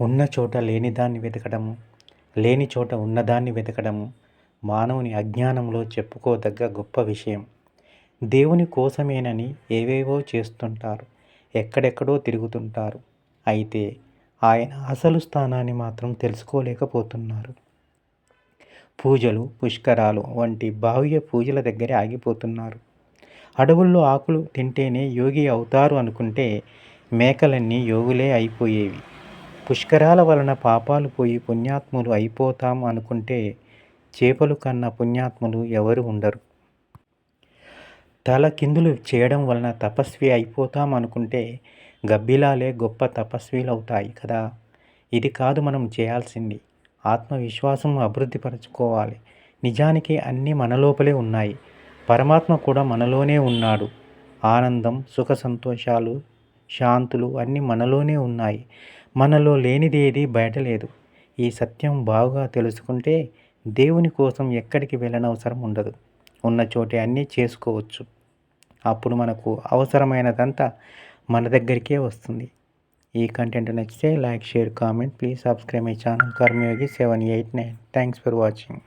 ఉన్న చోట లేనిదాన్ని వెతకడము లేని చోట ఉన్నదాన్ని వెతకడము మానవుని అజ్ఞానంలో చెప్పుకోదగ్గ గొప్ప విషయం. దేవుని కోసమేనని ఏవేవో చేస్తుంటారు ఎక్కడెక్కడో తిరుగుతుంటారు. అయితే ఆయన అసలు స్థానాన్ని మాత్రం తెలుసుకోలేకపోతున్నారు. పూజలు పుష్కరాలు వంటి బాహ్య పూజల దగ్గరే ఆగిపోతున్నారు. అడవుల్లో ఆకులు తింటేనే యోగి అవుతారు అనుకుంటే మేకలన్నీ యోగులే అయిపోయేవి. పుష్కరాల వలన పాపాలు పోయి పుణ్యాత్ములు అయిపోతాం అనుకుంటే చేపలు కన్న పుణ్యాత్ములు ఎవరు ఉండరు. తల కిందులు చేయడం వలన తపస్వి అయిపోతాం అనుకుంటే గబ్బిలాలే గొప్ప తపస్వీలవుతాయి కదా. ఇది కాదు మనం చేయాల్సింది. ఆత్మవిశ్వాసం అభివృద్ధిపరచుకోవాలి. నిజానికి అన్నీ మనలోపలే ఉన్నాయి. పరమాత్మ కూడా మనలోనే ఉన్నాడు. ఆనందం సుఖ సంతోషాలు శాంతులు అన్నీ మనలోనే ఉన్నాయి. మనలో లేనిదేది బయట లేదు. ఈ సత్యం బాగా తెలుసుకుంటే దేవుని కోసం ఎక్కడికి వెళ్ళనవసరం ఉండదు. ఉన్న చోటే అన్నీ చేసుకోవచ్చు. అప్పుడు మనకు అవసరమైనదంతా మన దగ్గరికే వస్తుంది. ఈ కంటెంట్ నచ్చితే like share comment. Please subscribe my channel. Karmayogi seven eight nine. Thanks for watching.